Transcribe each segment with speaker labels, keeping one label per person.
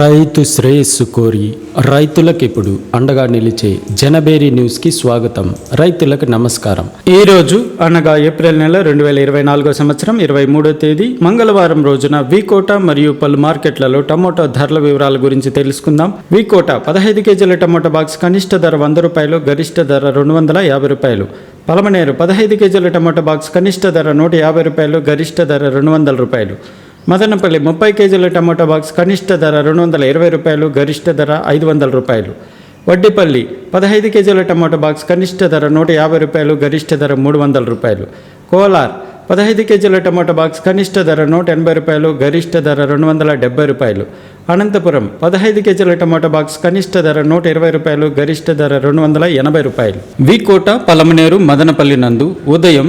Speaker 1: రైతు శ్రేయస్సు కోరి రైతులకు ఇప్పుడు అండగా నిలిచే జనబేరి న్యూస్కి స్వాగతం. రైతులకు నమస్కారం. ఈ రోజు అనగా ఏప్రిల్ నెల రెండు వేల ఇరవై నాలుగో సంవత్సరం ఇరవై మూడో తేదీ మంగళవారం రోజున వీకోట మరియు పలు మార్కెట్లలో టమోటా ధరల వివరాల గురించి తెలుసుకుందాం. వీకోట పదహైదు కేజీల టమోటా బాక్స్ కనిష్ట ధర వంద రూపాయలు గరిష్ట ధర రెండు వందల యాభై రూపాయలు. పలమనేరు పదహైదు కేజీల టమోటా బాక్స్ కనిష్ట ధర నూట యాభై రూపాయలు గరిష్ట ధర రెండు వందల రూపాయలు. మదనపల్లి ముప్పై కేజీల టమాటా బాక్స్ కనిష్ట ధర రెండు వందల ఇరవై రూపాయలు గరిష్ట ధర ఐదు వందల రూపాయలు. వడ్డిపల్లి పదహైదు కేజీల టమాటా బాక్స్ కనిష్ట ధర నూట యాభై రూపాయలు గరిష్ట ధర మూడు వందల రూపాయలు. కోలార్ పదహైదు కేజీల టమాటా బాక్స్ కనిష్ట ధర నూట ఎనభై రూపాయలు గరిష్ట ధర రెండు వందల డెబ్బై రూపాయలు. అనంతపురం పదహైదు కేజీల టమాటా బాక్స్ కనిష్ట ధర నూట ఇరవై రూపాయలు గరిష్ట ధర రెండు వందల ఎనభై రూపాయలు. వికోట పలమనేరు మదనపల్లి నందు ఉదయం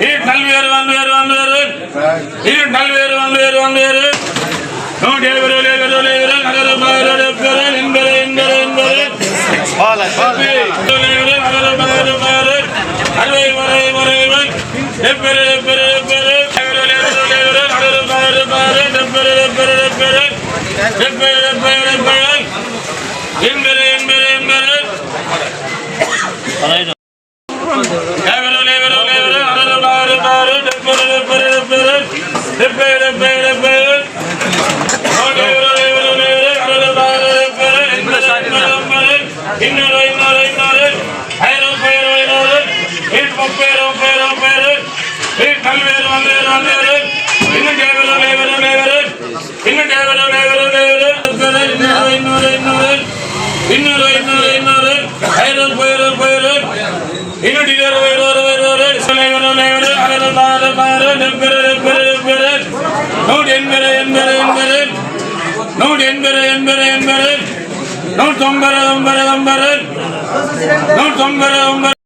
Speaker 2: நல்வேறு வல்வேறு வல்வேறு இரு நல்வேறு வல்வேறு வல்வேறு நோடி விரலே விரலே விரல் நகர மகர விரல் என்பது என்பது என்பது பால பால விரல் நகர மகர மகர அறுவை மறை மறைவன் எப்பெரு எப்பெரு இன்னொரு இன்னொரு இன்னொரு ஐநூறு போயிரு போயிரு இன்னொரு இருபது இருபது இருபது இருபது இருபது இருபது இருபது இருபது இருபது என்பதன் நூற்றி எண்பது எண்பது என்பதன் நூற்றி எண்பது எண்பது என்பதன் நூற்றி ஒன்பது ஒன்பது ஒன்பது நூற்றி ஒன்பது